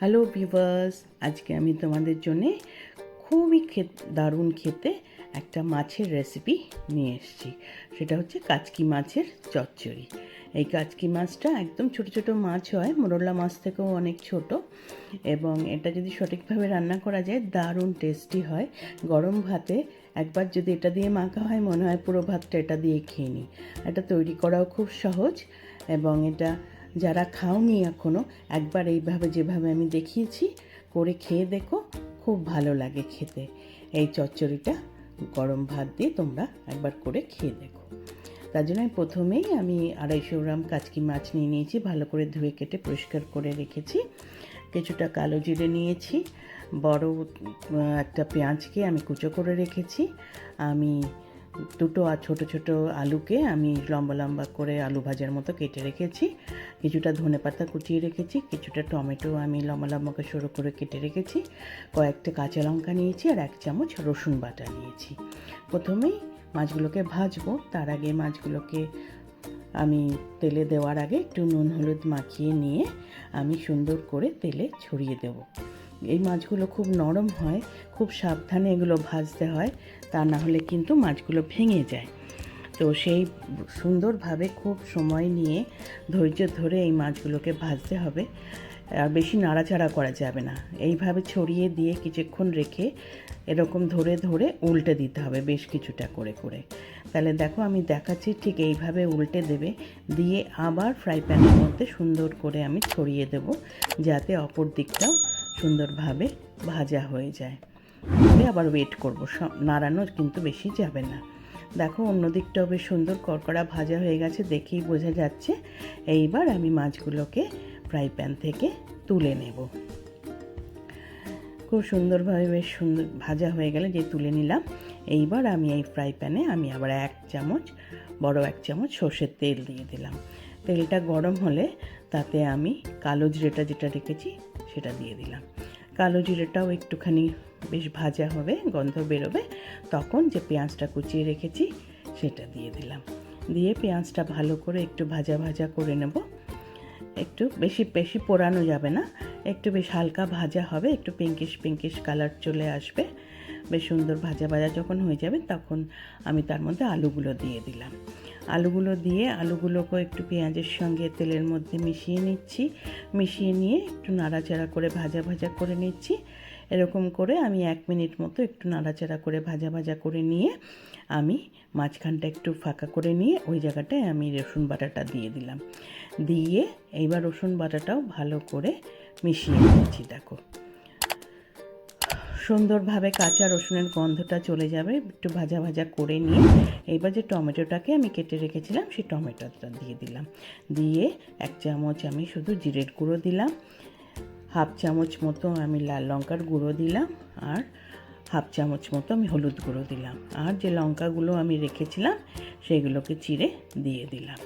Hello viewers আজকে আমি তোমাদের জন্যে খুবই দারুণ খেতে একটা মাছের রেসিপি নিয়ে এসেছি। সেটা হচ্ছে কাচকি মাছের চচ্চড়ি। এই কাচকি মাছটা একদম ছোট ছোট মাছ হয়, মোরলা মাছ থেকেও অনেক ছোট এবং এটা যদি সঠিকভাবে রান্না করা যায়, দারুণ টেস্টি হয়। গরম ভাতে একবার যদি এটা দিয়ে মাখা হয়, মনে হয় পুরো ভাতটা এটা দিয়ে খেয়ে নিই। এটা তৈরি করাও খুব সহজ এবং এটা যারা খাওনি এখনও একবার এইভাবে যেভাবে আমি দেখিয়েছি, করে খেয়ে দেখো, খুব ভালো লাগে খেতে। এই চচ্চড়িটা গরম ভাত দিয়ে তোমরা একবার করে খেয়ে দেখো। তার জন্য প্রথমেই আমি আড়াইশো গ্রাম কাচকি মাছ নিয়ে নিয়েছি, ভালো করে ধুয়ে কেটে পরিষ্কার করে রেখেছি। কিছুটা কালো জিরে নিয়েছি, বড় একটা পেঁয়াজকে আমি কুচো করে রেখেছি। আমি দুটো আর ছোটো ছোটো আলুকে আমি লম্বা লম্বা করে আলু ভাজার মতো কেটে রেখেছি। কিছুটা ধনে পাতা কুচিয়ে রেখেছি, কিছুটা টমেটো আমি লম্বা লম্বা করে সরু করে কেটে রেখেছি। কয়েকটা কাঁচা লঙ্কা নিয়েছি আর এক চামচ রসুন বাটা নিয়েছি। প্রথমেই মাছগুলোকে ভাজবো, তার আগে মাছগুলোকে আমি তেলে দেওয়ার আগে একটু নুন হলুদ মাখিয়ে নিয়ে আমি সুন্দর করে তেলে ছড়িয়ে দেবো। এই মাছগুলো খুব নরম হয়, খুব সাবধানে এগুলো ভাজতে হয়, তা না হলে কিন্তু মাছগুলো ভেঙে যায়। তো সেই সুন্দরভাবে খুব সময় নিয়ে ধৈর্য ধরে এই মাছগুলোকে ভাজতে হবে। আর বেশি নাড়াচাড়া করা যাবে না। এইভাবে ছড়িয়ে দিয়ে কিছুক্ষণ রেখে এরকম ধরে ধরে উল্টে দিতে হবে বেশ কিছুটা করে করে। তাহলে দেখো আমি দেখাচ্ছি ঠিক এইভাবে উল্টে দেবে। দিয়ে আবার ফ্রাই প্যানের মধ্যে সুন্দর করে আমি ছড়িয়ে দেব, যাতে অপর দিকটাও সুন্দরভাবে ভাজা হয়ে যায়। আবার ওয়েট করব। নাড়ানো কিন্তু বেশি যাবে না। দেখো অন্য দিকটাও বেশ সুন্দর করকড়া ভাজা হয়ে গেছে, দেখেই বোঝা যাচ্ছে। এইবার আমি মাছগুলোকে ফ্রাই প্যান থেকে তুলে নেব। খুব সুন্দরভাবে বেশ সুন্দর ভাজা হয়ে গেলে যে তুলে নিলাম, এইবার আমি এই ফ্রাই প্যানে আমি আবার এক চামচ, বড় এক চামচ সর্ষের তেল দিয়ে দিলাম। তেলটা গরম হলে তাতে আমি কালো জিরেটা যেটা রেখেছি সেটা দিয়ে দিলাম। কালো জিরেটাও একটুখানি বেশ ভাজা হবে, গন্ধ বেরোবে। তখন যে পেঁয়াজটা কুচিয়ে রেখেছি, সেটা দিয়ে দিলাম। দিয়ে পেঁয়াজটা ভালো করে একটু ভাজা ভাজা করে নেব। একটু বেশি বেশি পোড়ানো যাবে না। একটু বেশ হালকা ভাজা হবে, একটু পিঙ্কিশ পিঙ্কিশ কালার চলে আসবে। বেশ সুন্দর ভাজা ভাজা যখন হয়ে যাবে তখন আমি তার মধ্যে আলুগুলো দিয়ে দিলাম। আলুগুলো দিয়ে আলুগুলোকে একটু পেঁয়াজের সঙ্গে তেলের মধ্যে মিশিয়ে নিচ্ছি। মিশিয়ে নিয়ে একটু নাড়াচাড়া করে ভাজা ভাজা করে নিচ্ছি। এরকম করে আমি এক মিনিট মতো একটু নাড়াচাড়া করে ভাজা ভাজা করে নিয়ে আমি মাঝখানটা একটু ফাঁকা করে নিয়ে ওই জায়গাটায় আমি রসুন বাটাটা দিয়ে দিলাম। দিয়ে এইবার রসুন বাটাটাও ভালো করে মিশিয়ে নিচ্ছি দেখো। সুন্দরভাবে কাঁচা রসুনের গন্ধটা চলে যাবে, একটু ভাজা ভাজা করে নিয়ে। এবার যে টমেটোটাকে আমি কেটে রেখেছিলাম, সেই টমেটোটা দিয়ে দিলাম। দিয়ে এক চামচ আমি শুধু জিরের গুঁড়ো দিলাম, হাফ চামচ মতো আমি লাল লঙ্কার গুঁড়ো দিলাম, আর হাফ চামচ মতো আমি হলুদ গুঁড়ো দিলাম। আর যে লঙ্কাগুলো আমি রেখেছিলাম, সেগুলোকে চিড়ে দিয়ে দিলাম।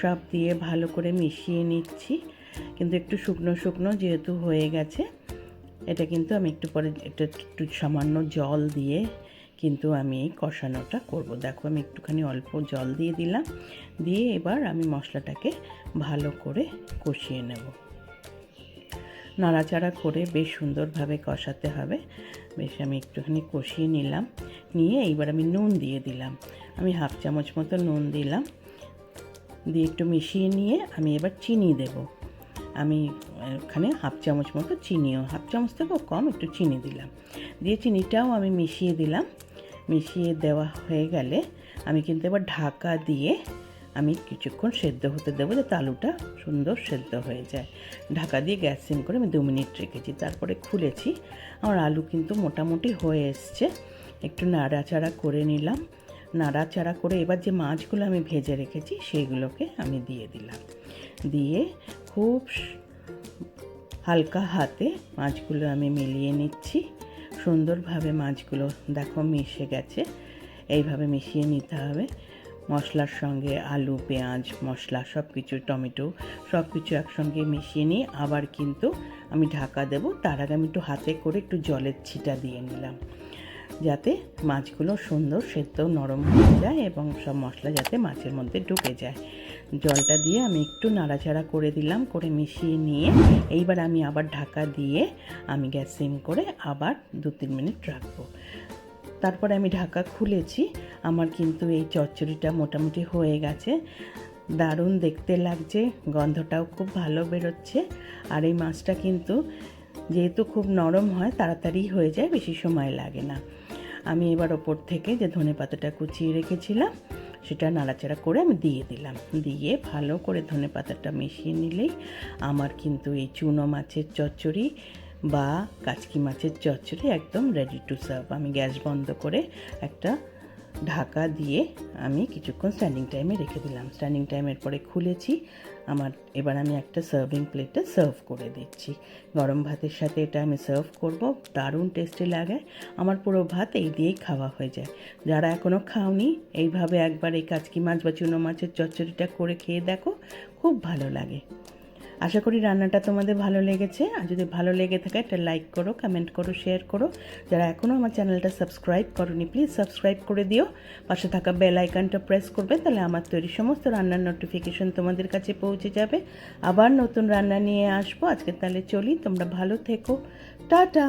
সব দিয়ে ভালো করে মিশিয়ে নিচ্ছি, কিন্তু একটু শুকনো শুকনো যেহেতু হয়ে গেছে এটা কিন্তু আমি একটু পরে, এটা একটু সামান্য জল দিয়ে কিন্তু আমি এই কষানোটা করব। দেখো আমি একটুখানি অল্প জল দিয়ে দিলাম, দিয়ে এবার আমি মশলাটাকে ভালো করে কষিয়ে নেব। নাড়াচাড়া করে বেশ সুন্দরভাবে কষাতে হবে। বেশ আমি একটুখানি কষিয়ে নিলাম, নিয়ে এইবার আমি নুন দিয়ে দিলাম। আমি হাফ চামচ মতো নুন দিলাম, দিয়ে একটু মিশিয়ে নিয়ে আমি এবার চিনি দেব। আমি এখানে হাফ চামচ মতো চিনিও হাফ চামচ থেকেও কম একটু চিনি দিলাম। দিয়ে চিনিটাও আমি মিশিয়ে দিলাম। মিশিয়ে দেওয়া হয়ে গেলে আমি কিন্তু এবার ঢাকা দিয়ে আমি কিছুক্ষণ সেদ্ধ হতে দেবো যাতে আলুটা সুন্দর সেদ্ধ হয়ে যায়। ঢাকা দিয়ে গ্যাস সিম করে আমি দু মিনিট রেখেছি। তারপরে খুলেছি। আমার আলু কিন্তু মোটামুটি হয়ে এসছে। একটু নাড়াচাড়া করে নিলাম। নাড়াচাড়া করে এবার যে মাছগুলো আমি ভেজে রেখেছি, সেইগুলোকে আমি দিয়ে দিলাম। দিয়ে খুব হালকা হাতে মাছগুলো আমি মিলিয়ে নিচ্ছি। সুন্দরভাবে মাছগুলো দেখো মিশে গেছে। এইভাবে মিশিয়ে নিতে হবে। মশলার সঙ্গে আলু, পেঁয়াজ, মশলা সব কিছু টমেটো সব কিছু একসঙ্গে মিশিয়ে নিয়ে আবার কিন্তু আমি ঢাকা দেব। তার আগে আমি একটু হাতে করে একটু জলের ছিটা দিয়ে নিলাম। যাতে মাছগুলো সুন্দর সেদ্ধ নরম হয়ে যায় এবং সব মশলা যাতে মাছের মধ্যে ঢুকে যায়। জলটা দিয়ে আমি একটু নাড়াচাড়া করে দিলাম, করে মিশিয়ে নিয়ে এইবার আমি আবার ঢাকা দিয়ে আমি গ্যাস সিম করে আবার দু তিন মিনিট রাখব। তারপরে আমি ঢাকা খুলেছি, আমার কিন্তু এই চচ্চড়িটা মোটামুটি হয়ে গেছে। দারুণ দেখতে লাগছে, গন্ধটাও খুব ভালো বেরোচ্ছে। আর এই মাছটা কিন্তু যেহেতু খুব নরম হয়, তাড়াতাড়ি হয়ে যায়, বেশি সময় লাগে না। আমি এবার ওপর থেকে যে ধনে পাতাটা কুচিয়ে রেখেছিলাম সেটা নাড়াচাড়া করে আমি দিয়ে দিলাম। দিয়ে ভালো করে ধনে পাতাটা মিশিয়ে নিলেই আমার কিন্তু এই চুনো মাছের চচ্চড়ি বা কাচকি মাছের চচ্চড়ি একদম রেডি টু সার্ভ আমি গ্যাস বন্ধ করে একটা ঢাকা দিয়ে আমি কিছুক্ষণ স্ট্যান্ডিং টাইমে রেখে দিলাম। স্ট্যান্ডিং টাইমের পরে খুলেছি। আমার, এবার আমি একটা সার্ভিং প্লেটে সার্ভ করে দিচ্ছি। গরম ভাতের সাথে এটা আমি সার্ভ করব। দারুণ টেস্টি লাগে। আমার পুরো ভাত এই দিয়েই খাওয়া হয়ে যায়। যারা এখনও খাওনি, এইভাবে একবার এই কাচকি মাছ বা চুনো মাছের চচ্চড়িটা করে খেয়ে দেখো, খুব ভালো লাগে। আশা করি রান্নাটা তোমাদের ভালো লেগেছে। আর যদি ভালো লেগে থাকে, একটা লাইক করো কমেন্ট করো শেয়ার করো। যারা এখনও আমার চ্যানেলটা সাবস্ক্রাইব করনি প্লিজ সাবস্ক্রাইব করে দিও। পাশে থাকা বেল আইকনটা প্রেস করবে, তাহলে আমার তৈরি সমস্ত রান্নার নোটিফিকেশন তোমাদের কাছে পৌঁছে যাবে। আবার নতুন রান্না নিয়ে আসব। আজকে তাহলে চলি, তোমরা ভালো থেকো। টাটা!